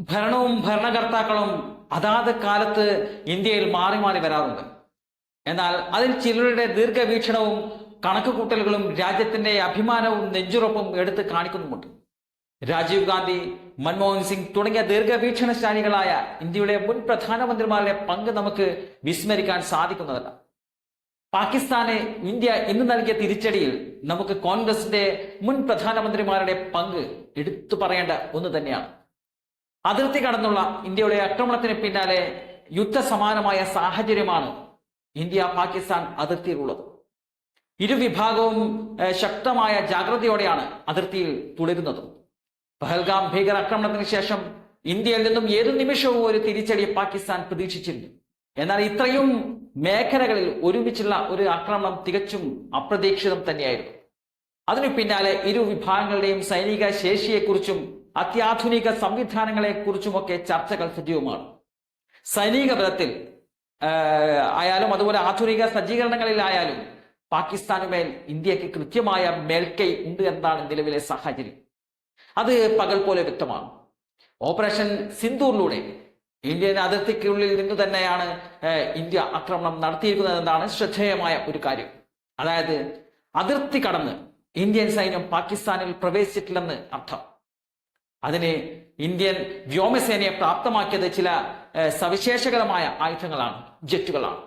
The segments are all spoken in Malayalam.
ഭരണവും ഭരണകർത്താക്കളും അതാത് കാലത്ത് ഇന്ത്യയിൽ മാറി മാറി വരാറുണ്ട്. എന്നാൽ അതിൽ ചിലരുടെ ദീർഘവീക്ഷണവും കണക്കുകൂട്ടലുകളും രാജ്യത്തിന്റെ അഭിമാനവും നെഞ്ചുറപ്പും എടുത്ത് കാണിക്കുന്നുമുണ്ട്. രാജീവ് ഗാന്ധി മൻമോഹൻ സിംഗ് തുടങ്ങിയ ദീർഘവീക്ഷണശാലികളായ ഇന്ത്യയുടെ മുൻ പ്രധാനമന്ത്രിമാരുടെ പങ്ക് നമുക്ക് വിസ്മരിക്കാൻ സാധിക്കുന്നതല്ല. പാകിസ്ഥാന് ഇന്ത്യ ഇന്ന് നൽകിയ തിരിച്ചടിയിൽ നമുക്ക് കോൺഗ്രസിന്റെ മുൻ പ്രധാനമന്ത്രിമാരുടെ പങ്ക് എടുത്തു പറയേണ്ട ഒന്ന് തന്നെയാണ്. അതിർത്തി കടന്നുള്ള ഇന്ത്യയുടെ ആക്രമണത്തിന് പിന്നാലെ യുദ്ധസമാനമായ സാഹചര്യമാണ് ഇന്ത്യ പാകിസ്ഥാൻ അതിർത്തിയിലുള്ളത്. ഇരുവിഭാഗവും വിഭാഗവും ശക്തമായ ജാഗ്രതയോടെയാണ് അതിർത്തിയിൽ തുടരുന്നത് പഹൽഗാം ഭീകരാക്രമണത്തിന് ശേഷം ഇന്ത്യയിൽ നിന്നും ഏതു നിമിഷവും ഒരു തിരിച്ചടി പാകിസ്ഥാൻ പ്രതീക്ഷിച്ചിരുന്നു എന്നാൽ ഇത്രയും മേഖലകളിൽ ഒരുമിച്ചുള്ള ഒരു ആക്രമണം തികച്ചും അപ്രതീക്ഷിതം തന്നെയായിരുന്നു. അതിനു പിന്നാലെ ഇരു വിഭാഗങ്ങളുടെയും സൈനിക ശേഷിയെക്കുറിച്ചും അത്യാധുനിക സംവിധാനങ്ങളെക്കുറിച്ചുമൊക്കെ ചർച്ചകൾ സജീവമാണ്. സൈനിക ബലത്തിൽ ആയാലും അതുപോലെ ആധുനിക സജ്ജീകരണങ്ങളിലായാലും പാകിസ്ഥാനുമേൽ ഇന്ത്യയ്ക്ക് കൃത്യമായ മേൽക്കൈ ഉണ്ട് എന്നാണ് നിലവിലെ സാഹചര്യം. അത് പകൽ പോലെ വ്യക്തമാണ്. ഓപ്പറേഷൻ സിന്ദൂറിലൂടെ ഇന്ത്യൻ അതിർത്തിക്കുള്ളിൽ നിന്ന് തന്നെയാണ് ഇന്ത്യ ആക്രമണം നടത്തിയിരിക്കുന്നത് എന്നാണ് ശ്രദ്ധേയമായ ഒരു കാര്യം. അതായത് അതിർത്തി കടന്ന് ഇന്ത്യൻ സൈന്യം പാകിസ്ഥാനിൽ പ്രവേശിച്ചിട്ടില്ലെന്ന് അർത്ഥം. അതിന് ഇന്ത്യൻ വ്യോമസേനയെ പ്രാപ്തമാക്കിയത് ചില സവിശേഷകരമായ ആയുധങ്ങളാണ് ജെറ്റുകളാണ്.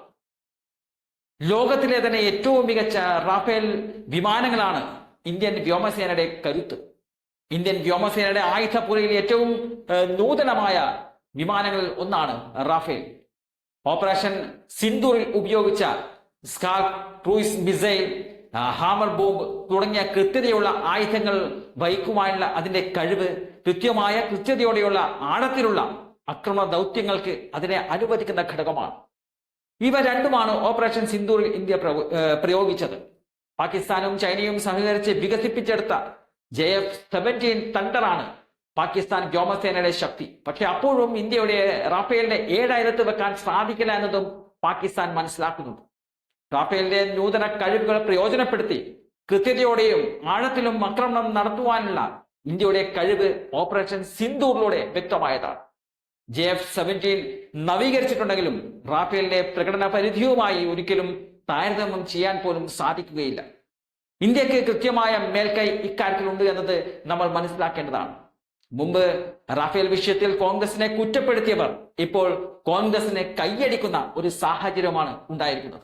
ലോകത്തിലെ തന്നെ ഏറ്റവും മികച്ച റാഫേൽ വിമാനങ്ങളാണ് ഇന്ത്യൻ വ്യോമസേനയുടെ കരുത്ത്. ഇന്ത്യൻ വ്യോമസേനയുടെ ആയുധപ്പുരയിൽ ഏറ്റവും നൂതനമായ വിമാനങ്ങളിൽ ഒന്നാണ് റാഫേൽ. ഓപ്പറേഷൻ സിന്ദൂറിൽ ഉപയോഗിച്ച സ്കാർ ക്രൂയിസ് മിസൈൽ ഹാമർ ബോംബ് തുടങ്ങിയ കൃത്യതയുള്ള ആയുധങ്ങൾ വഹിക്കുവാനുള്ള അതിന്റെ കഴിവ് കൃത്യമായ കൃത്യതയോടെയുള്ള ആഴത്തിലുള്ള ആക്രമണ ദൗത്യങ്ങൾക്ക് അതിനെ അനുവദിക്കുന്ന ഘടകമാണ്. ഇവ രണ്ടുമാണ് ഓപ്പറേഷൻ സിന്ദൂറിൽ ഇന്ത്യ പ്രയോ- പ്രയോഗിച്ചത്. പാകിസ്ഥാനും ചൈനയും സഹകരിച്ച് വികസിപ്പിച്ചെടുത്ത ജെ എഫ് സെവന്റീൻ തണ്ടറാണ് പാകിസ്ഥാൻ വ്യോമസേനയുടെ ശക്തി. പക്ഷെ അപ്പോഴും ഇന്ത്യയുടെ റാഫേലിന്റെ ഏഴായിരത്ത് വെക്കാൻ സാധിക്കില്ല എന്നതും പാകിസ്ഥാൻ മനസ്സിലാക്കുന്നുണ്ട്. റാഫേലിന്റെ നൂതന കഴിവുകൾ പ്രയോജനപ്പെടുത്തി കൃത്യതയോടെയും ആഴത്തിലും ആക്രമണം നടത്തുവാനുള്ള ഇന്ത്യയുടെ കഴിവ് ഓപ്പറേഷൻ സിന്ധൂറിലൂടെ വ്യക്തമായതാണ്. ജെ എഫ് സെവന്റീൻ നവീകരിച്ചിട്ടുണ്ടെങ്കിലും റാഫേലിന്റെ പ്രകടന പരിധിയുമായി ഒരിക്കലും താരതമ്യം ചെയ്യാൻ പോലും സാധിക്കുകയില്ല. ഇന്ത്യയ്ക്ക് കൃത്യമായ മേൽക്കൈ ഇക്കാര്യത്തിലുണ്ട് എന്നത് നമ്മൾ മനസ്സിലാക്കേണ്ടതാണ്. മുമ്പ് റാഫേൽ വിഷയത്തിൽ കോൺഗ്രസിനെ കുറ്റപ്പെടുത്തിയവർ ഇപ്പോൾ കോൺഗ്രസിനെ കൈയടിക്കുന്ന ഒരു സാഹചര്യമാണ് ഉണ്ടായിരിക്കുന്നത്.